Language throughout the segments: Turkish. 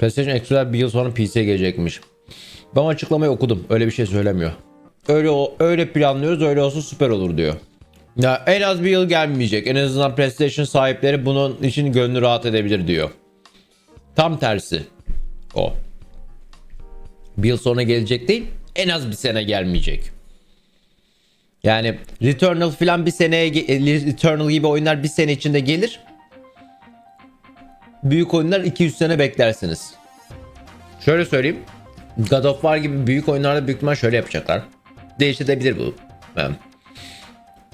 PlayStation Extra bir yıl sonra PC'ye gelecekmiş. Ben açıklamayı okudum. Öyle bir şey söylemiyor. Öyle o öyle planlıyoruz. Öyle olsa süper olur diyor. Ya en az bir yıl gelmeyecek. En azından PlayStation sahipleri bunun için gönlü rahat edebilir diyor. Tam tersi. O. Bir yıl sonra gelecek değil. En az bir sene gelmeyecek. Yani Returnal falan bir seneye Returnal gibi oyunlar bir sene içinde gelir. Büyük oyunlar 200 sene beklersiniz. Şöyle söyleyeyim. God of War gibi büyük oyunlarda büyük ihtimal şöyle yapacaklar. Değişebilir bu.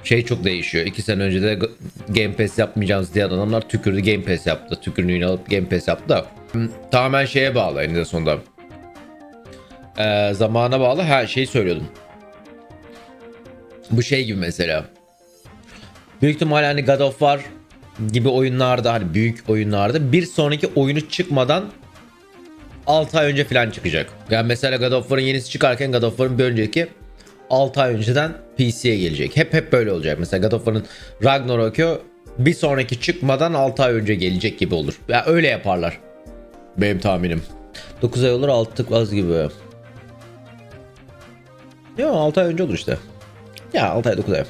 Şey çok değişiyor. 2 sene önce de Game Pass yapmayacağız diye adamlar tükürdü Game Pass yaptı. Tükürüğünü alıp Game Pass yaptı da. Hı, Tamamen şeye bağlı eninde sonunda. Ee, zamana bağlı her şeyi söylüyordum. Bu şey gibi mesela. Büyük ihtimal hani God of War gibi oyunlarda hani büyük oyunlarda bir sonraki oyunu çıkmadan 6 ay önce falan çıkacak. Yani mesela God of War'ın yenisi çıkarken God of War'ın bir önceki 6 ay önceden PC'ye gelecek. Hep hep böyle olacak. Mesela God of War'ın Ragnarok'u bir sonraki çıkmadan 6 ay önce gelecek gibi olur. Ya yani öyle yaparlar. Benim tahminim. 9 ay olur 6 tıkmaz gibi. Yok 6 ay önce olur işte. Ya 6 ay 9 ay.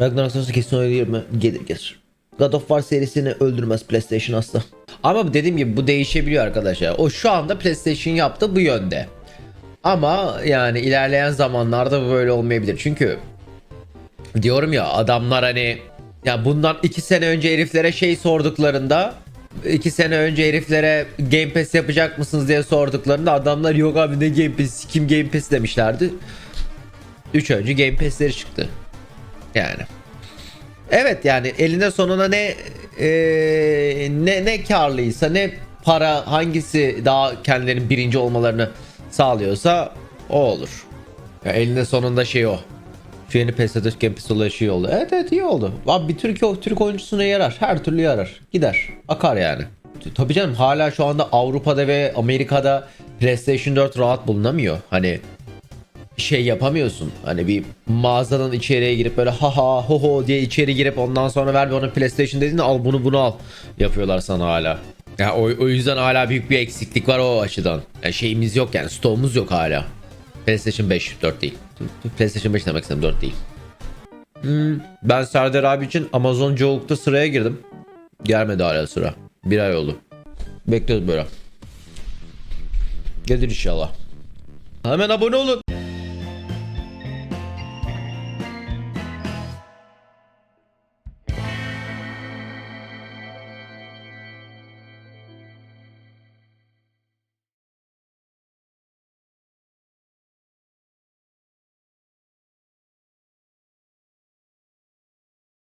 Ragnarok sonrası kesin oynayır mı? Gelir gelir. God of War serisini öldürmez PlayStation asla. Ama dediğim gibi bu değişebiliyor arkadaşlar. O şu anda PlayStation yaptı bu yönde. Ama yani ilerleyen zamanlarda böyle olmayabilir. Çünkü diyorum ya adamlar hani ya bundan 2 sene önce heriflere şey sorduklarında 2 sene önce heriflere Game Pass yapacak mısınız diye sorduklarında adamlar yok abi ne Game Pass kim Game Pass demişlerdi. 3 önce Game Pass'leri çıktı. Yani. Evet yani eline sonuna ne eee, ne ne karlıysa ne para hangisi daha kendilerinin birinci olmalarını sağlıyorsa o olur. Ya eline sonunda şey o. Şu yeni PES'de Game Pass olayı şey oldu. Evet evet iyi oldu. Abi bir Türk, Türk oyuncusuna yarar. Her türlü yarar. Gider. Akar yani. Tabii canım hala şu anda Avrupa'da ve Amerika'da PlayStation 4 rahat bulunamıyor. Hani şey yapamıyorsun. Hani bir mağazanın içeriye girip böyle ha ha ho ho diye içeri girip ondan sonra ver bana PlayStation dediğinde al bunu bunu al yapıyorlar sana hala. Ya o, o yüzden hala büyük bir eksiklik var o açıdan. Ya şeyimiz yok yani stoğumuz yok hala. PlayStation 5 4 değil. PlayStation 5 demek istedim 4 değil. Hmm, ben Serdar abi için Amazon Joğuk'ta sıraya girdim. Gelmedi hala sıra. Bir ay oldu. Bekliyoruz böyle. Gelir inşallah. Hemen abone olun.